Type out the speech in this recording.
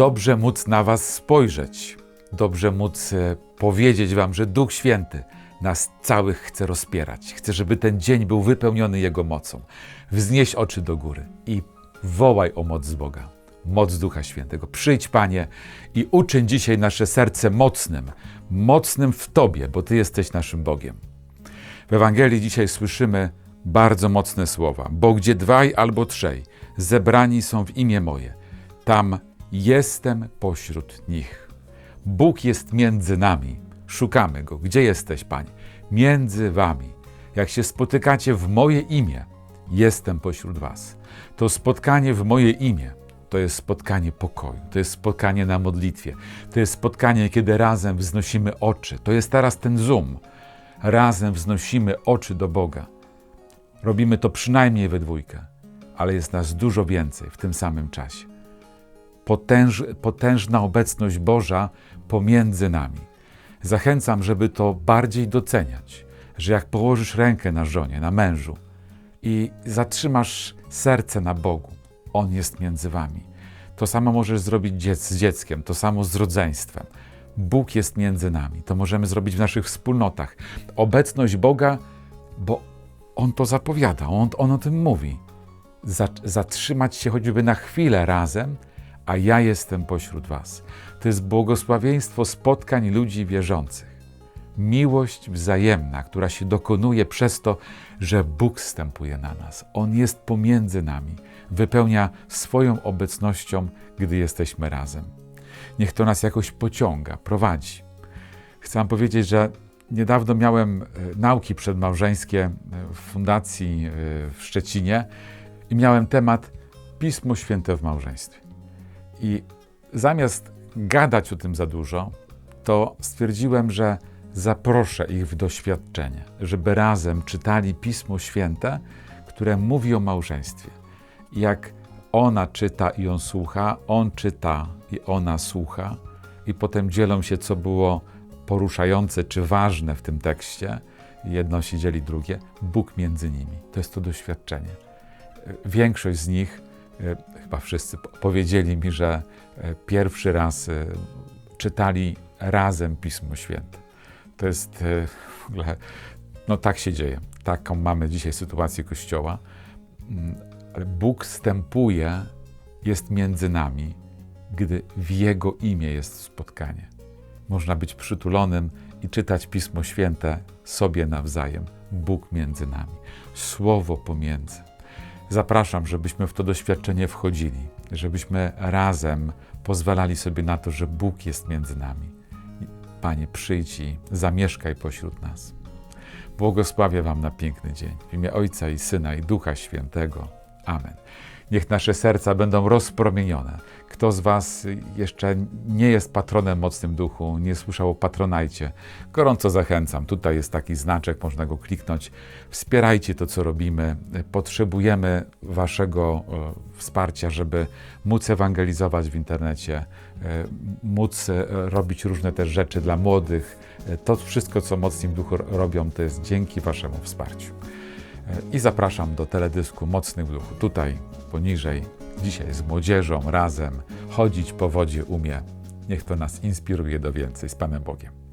dobrze móc na Was spojrzeć, dobrze móc e, powiedzieć Wam, że Duch Święty nas całych chce rozpierać. Chce, żeby ten dzień był wypełniony Jego mocą. Wznieś oczy do góry i wołaj o moc z Boga, moc Ducha Świętego. Przyjdź, Panie, i uczyń dzisiaj nasze serce mocnym, mocnym w Tobie, bo Ty jesteś naszym Bogiem. W Ewangelii dzisiaj słyszymy bardzo mocne słowa, bo gdzie dwaj albo trzej zebrani są w imię moje, tam jestem pośród nich. Bóg jest między nami. Szukamy Go. Gdzie jesteś, Panie? Między Wami. Jak się spotykacie w moje imię, jestem pośród Was. To spotkanie w moje imię to jest spotkanie pokoju, to jest spotkanie na modlitwie, to jest spotkanie, kiedy razem wznosimy oczy. To jest teraz ten Zoom. Razem wznosimy oczy do Boga. Robimy to przynajmniej we dwójkę, ale jest nas dużo więcej w tym samym czasie. Potęż, potężna obecność Boża pomiędzy nami. Zachęcam, żeby to bardziej doceniać, że jak położysz rękę na żonie, na mężu i zatrzymasz serce na Bogu, On jest między wami. To samo możesz zrobić z dzieckiem, to samo z rodzeństwem. Bóg jest między nami. To możemy zrobić w naszych wspólnotach. Obecność Boga, bo On to zapowiada, On, on o tym mówi. Zatrzymać się choćby na chwilę razem, a ja jestem pośród Was. To jest błogosławieństwo spotkań ludzi wierzących. Miłość wzajemna, która się dokonuje przez to, że Bóg wstępuje na nas. On jest pomiędzy nami, wypełnia swoją obecnością, gdy jesteśmy razem. Niech to nas jakoś pociąga, prowadzi. Chcę powiedzieć, że niedawno miałem e, nauki przedmałżeńskie e, w fundacji e, w Szczecinie i miałem temat Pismo Święte w małżeństwie. I zamiast gadać o tym za dużo, to stwierdziłem, że zaproszę ich w doświadczenie, żeby razem czytali Pismo Święte, które mówi o małżeństwie. Jak ona czyta i on słucha, on czyta i ona słucha, i potem dzielą się, co było poruszające czy ważne w tym tekście. Jedno się dzieli drugie. Bóg między nimi. To jest to doświadczenie. Większość z nich, chyba wszyscy, powiedzieli mi, że e, pierwszy raz e, czytali razem Pismo Święte. To jest w ogóle, no tak się dzieje. Taką mamy dzisiaj sytuację Kościoła. Mm, Bóg wstępuje, jest między nami, gdy w Jego imię jest spotkanie. Można być przytulonym i czytać Pismo Święte sobie nawzajem. Bóg między nami, Słowo pomiędzy. Zapraszam, żebyśmy w to doświadczenie wchodzili, żebyśmy razem pozwalali sobie na to, że Bóg jest między nami. Panie, przyjdź i zamieszkaj pośród nas. Błogosławię Wam na piękny dzień. W imię Ojca i Syna i Ducha Świętego. Amen. Niech nasze serca będą rozpromienione. Kto z Was jeszcze nie jest patronem mocnym duchu, nie słyszał o patronajcie, gorąco zachęcam. Tutaj jest taki znaczek, można go kliknąć. Wspierajcie to, co robimy. Potrzebujemy Waszego e, wsparcia, żeby móc ewangelizować w internecie, e, móc e, robić różne też rzeczy dla młodych. To wszystko, co mocnym duchu robią, to jest dzięki Waszemu wsparciu. I zapraszam do teledysku Mocnych w Duchu. Tutaj, poniżej, dzisiaj z młodzieżą razem chodzić po wodzie umie. Niech to nas inspiruje do więcej. Z Panem Bogiem.